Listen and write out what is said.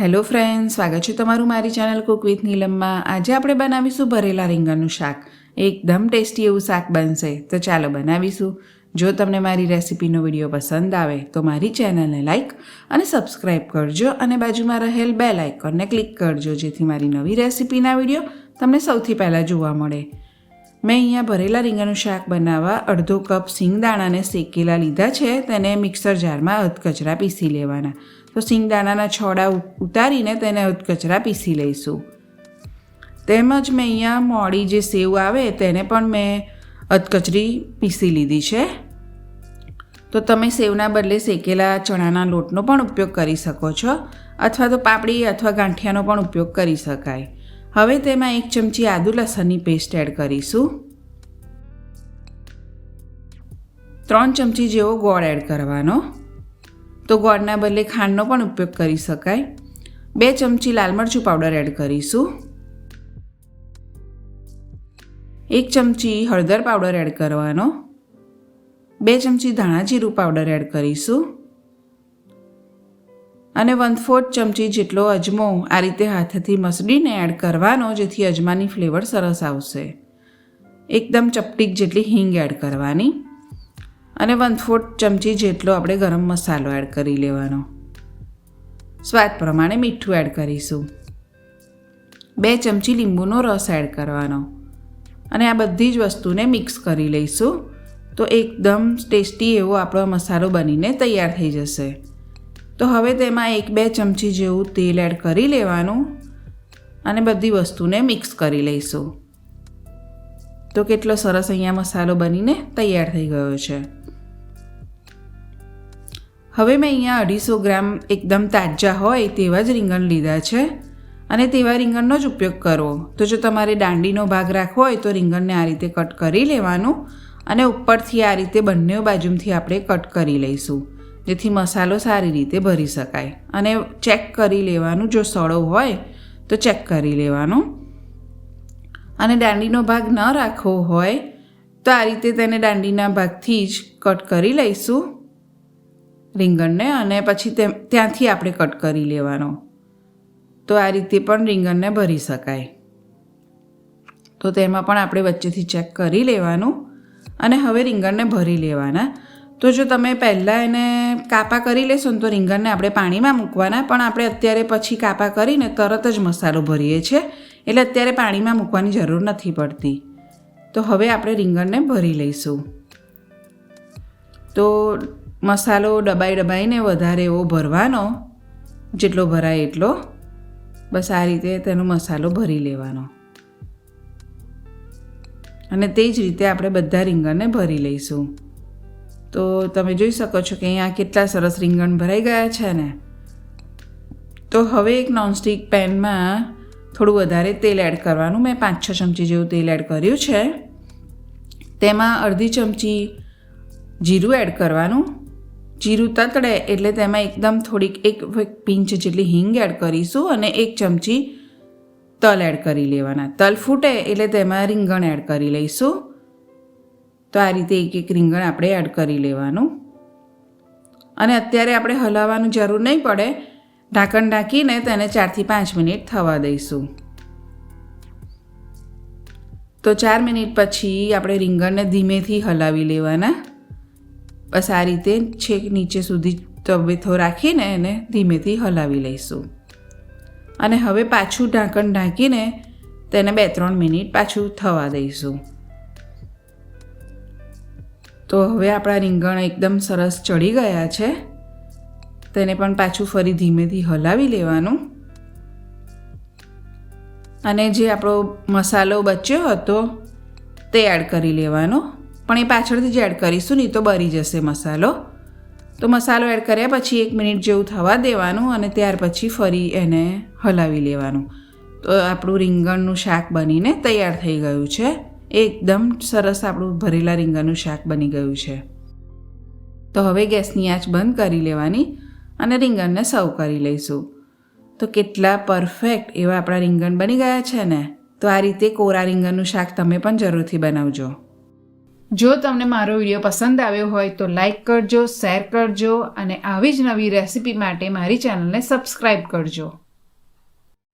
Hello friend સ્વાગત છે તમારું મારી ચેનલ કુક વિથ નીલમમાં. આજે આપણે બનાવીશું ભરેલા રીંગણનું શાક. એકદમ ટેસ્ટી એવું શાક બનશે. તો ચાલો બનાવીશું. જો તમને મારી રેસિપીનો વીડિયો પસંદ આવે, તો મારી ચેનલને લાઈક અને સબસ્ક્રાઇબ કરજો અને બાજુમાં રહેલ બે લાઇકોનને ક્લિક કરજો, જેથી મારી નવી રેસિપીના વીડિયો તમને સૌથી પહેલાં જોવા મળે. મેં અહીંયા ભરેલા રીંગણનું શાક બનાવવા અડધો કપ સિંગદાણાને શેકેલા લીધા છે, તેને મિક્સર જારમાં અધકચરા પીસી લેવાના. તો સિંગદાણાના છોડા ઉતારીને તેને અધકચરા પીસી લઈશું. તેમજ મેં અહીંયા મોડી જે સેવ આવે તેને પણ મેં અધકચરી પીસી લીધી છે. તો તમે સેવના બદલે શેકેલા ચણાના લોટનો પણ ઉપયોગ કરી શકો છો, અથવા તો પાપડી અથવા ગાંઠિયાનો પણ ઉપયોગ કરી શકાય. હવે તેમાં એક ચમચી આદુ લસણની પેસ્ટ એડ કરીશું. ત્રણ ચમચી જેવો ગોળ એડ કરવાનો. તો ગોળના બદલે ખાંડનો પણ ઉપયોગ કરી શકાય. બે ચમચી લાલ મરચું પાવડર એડ કરીશું. એક ચમચી હળદર પાવડર એડ કરવાનો. બે ચમચી ધાણા જીરું પાવડર એડ કરીશું. અને વન ફોર્થ ચમચી જેટલો અજમો. આ રીતે હાથથી મસળીને એડ કરવાનો, જેથી અજમાની ફ્લેવર સરસ આવશે. એકદમ ચપટીક જેટલી હિંગ એડ કરવાની. અને વન ફોર્થ ચમચી જેટલો આપણે ગરમ મસાલો એડ કરી લેવાનો. સ્વાદ પ્રમાણે મીઠું એડ કરીશું. બે ચમચી લીંબુનો રસ એડ કરવાનો. અને આ બધી જ વસ્તુને મિક્સ કરી લઈશું. તો એકદમ ટેસ્ટી એવો આપણો મસાલો બનીને તૈયાર થઈ જશે. તો હવે તેમાં એક બે ચમચી જેવું તેલ એડ કરી લેવાનું અને બધી વસ્તુને મિક્સ કરી લઈશું. તો કેટલો સરસ અહીંયા મસાલો બનીને તૈયાર થઈ ગયો છે. હવે મેં અહીંયા અઢીસો ગ્રામ એકદમ તાજા હોય તેવા જ રીંગણ લીધા છે અને તેવા રીંગણનો જ ઉપયોગ કરવો. તો જો તમારે દાંડીનો ભાગ રાખવો હોય તો રીંગણને આ રીતે કટ કરી લેવાનું અને ઉપરથી આ રીતે બંને બાજુથી આપણે કટ કરી લઈશું. જેથી મસાલો સારી રીતે ભરી શકાય. અને ચેક કરી લેવાનું, જો સડો હોય, તો ચેક કરી લેવાનું. અને દાંડીનો ભાગ ન રાખવો હોય, તો આ રીતે તેને દાંડીના ભાગથી જ કટ કરી લઈશું રીંગણને અને પછી ત્યાંથી આપણે કટ કરી લેવાનો. તો આ રીતે પણ રીંગણને ભરી શકાય. તો તેમાં પણ આપણે વચ્ચેથી ચેક કરી લેવાનું. અને હવે રીંગણને ભરી લેવાના. તો જો તમે પહેલાં એને કાપા કરી લેશો ને તો રીંગણને આપણે પાણીમાં મૂકવાના, પણ આપણે અત્યારે પછી કાપા કરીને તરત જ મસાલો ભરીએ છીએ. એટલે અત્યારે પાણીમાં મૂકવાની જરૂર નથી પડતી. તો હવે આપણે રીંગણને ભરી લઈશું. તો મસાલો ડબાઈ ડબાઈને વધારે એવો ભરવાનો, જેટલો ભરાય એટલો. બસ આ રીતે તેનો મસાલો ભરી લેવાનો. અને તે જ રીતે આપણે બધા રીંગણને ભરી લઈશું. તો તમે જોઈ શકો છો કે અહીંયા કેટલા સરસ રીંગણ ભરાઈ ગયા છે ને. તો હવે એક નોનસ્ટિક પેનમાં થોડું વધારે તેલ એડ કરવાનું. મેં પાંચ છ ચમચી જેવું તેલ એડ કર્યું છે. તેમાં અડધી ચમચી જીરું એડ કરવાનું. જીરું તતડે એટલે તેમાં એકદમ થોડીક એક પિંચ જેટલી હિંગ એડ કરીશું અને એક ચમચી તલ એડ કરી લેવાના. તલ ફૂટે એટલે તેમાં રીંગણ એડ કરી લઈશું. તો આ રીતે એક એક રીંગણ આપણે એડ કરી લેવાનું. અને અત્યારે આપણે હલાવવાનું જરૂર નહીં પડે. ઢાંકણ ઢાંકીને તેને ચારથી પાંચ મિનિટ થવા દઈશું. તો ચાર મિનિટ પછી આપણે રીંગણને ધીમેથી હલાવી લેવાના. બસ આ રીતે છેક નીચે સુધી તબેથો રાખીને એને ધીમેથી હલાવી લઈશું. અને હવે પાછું ઢાંકણ ઢાંકીને તેને બે ત્રણ મિનિટ પાછું થવા દઈશું. તો હવે આપણા રીંગણ એકદમ સરસ ચડી ગયા છે. તેને પણ પાછું ફરી ધીમેથી હલાવી લેવાનું. અને જે આપણો મસાલો બચ્યો હતો, તે એડ કરી લેવાનો. પણ એ પાછળથી જ એડ કરીશું નહીં તો બરી જશે મસાલો. તો મસાલો એડ કર્યા પછી એક મિનિટ જેવું થવા દેવાનું અને ત્યાર પછી ફરી એને હલાવી લેવાનું. તો આપણું રીંગણનું શાક બનીને તૈયાર થઈ ગયું છે. એકદમ સરસ આપણું ભરેલા રીંગણનું શાક બની ગયું છે. તો હવે ગેસની આંચ બંધ કરી લેવાની અને રીંગણને સર્વ કરી લઈશું. તો કેટલા પરફેક્ટ એવા આપણા રીંગણ બની ગયા છે ને? તો આ રીતે કોરા રીંગણનું શાક તમે પણ જરૂરથી બનાવજો. જો તમને મારો વીડિયો પસંદ આવ્યો હોય તો લાઈક કરજો, શેર કરજો અને આવી જ નવી રેસિપી માટે મારી ચેનલને સબસ્ક્રાઈબ કરજો.